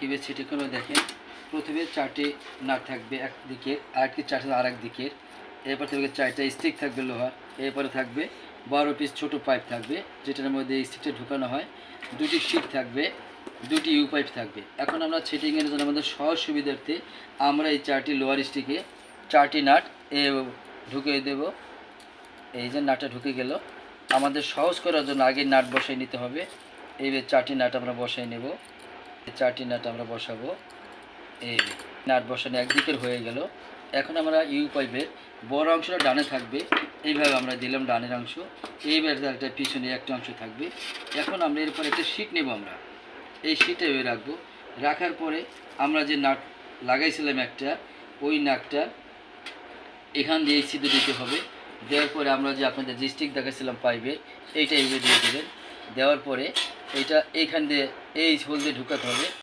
কীভাবে সেটি করে দেখেন। প্রথমে চারটি নাট থাকবে একদিকে, আরেকটি চারটি আর এক দিকের এরপর থেকে চারটা স্টিক থাকবে লোহার। এরপরে থাকবে বারো পিস ছোট পাইপ থাকবে, যেটার মধ্যে স্টিকটা ঢুকানো হয়। দুটি শিট থাকবে, দুটি ইউ পাইপ থাকবে। এখন আমরা সেটিংয়ের জন্য আমাদের সহজ সুবিধার্থে আমরা এই চারটি লোয়ার স্টিকে চারটি নাট এ ঢুকিয়ে দেব। এই যে নাটটা ঢুকে গেল। আমাদের সহজ করার জন্য আগে নাট বসাই নিতে হবে। এই যে চারটি নাট আমরা বসাই নেব। চারটি নাট আমরা বসাবো। এই নাট বসানো একদিকের হয়ে গেল। এখন আমরা ইউ পাইপের বড় অংশটা ডানে থাকবে। এইভাবে আমরা দিলাম ডানের অংশ। এইবার একটা পিছনে একটা অংশ থাকবে। এখন আমরা এরপর একটা শিট নেব আমরা। এই শিটে রাখব। রাখার পরে আমরা যে নাট লাগাইছিলাম একটা, ওই নাটটা এখান দিয়ে সিদ্ধ দিতে হবে। দেওয়ার পরে আমরা যে আপনাদের ডিস্ট্রিক্ট দেখাচ্ছিলাম পাইপের এইটা এইভাবে দিয়ে দেবেন। দেওয়ার পরে এইটা এইখান দিয়ে এই হোল দিয়ে ঢুকাতে হবে।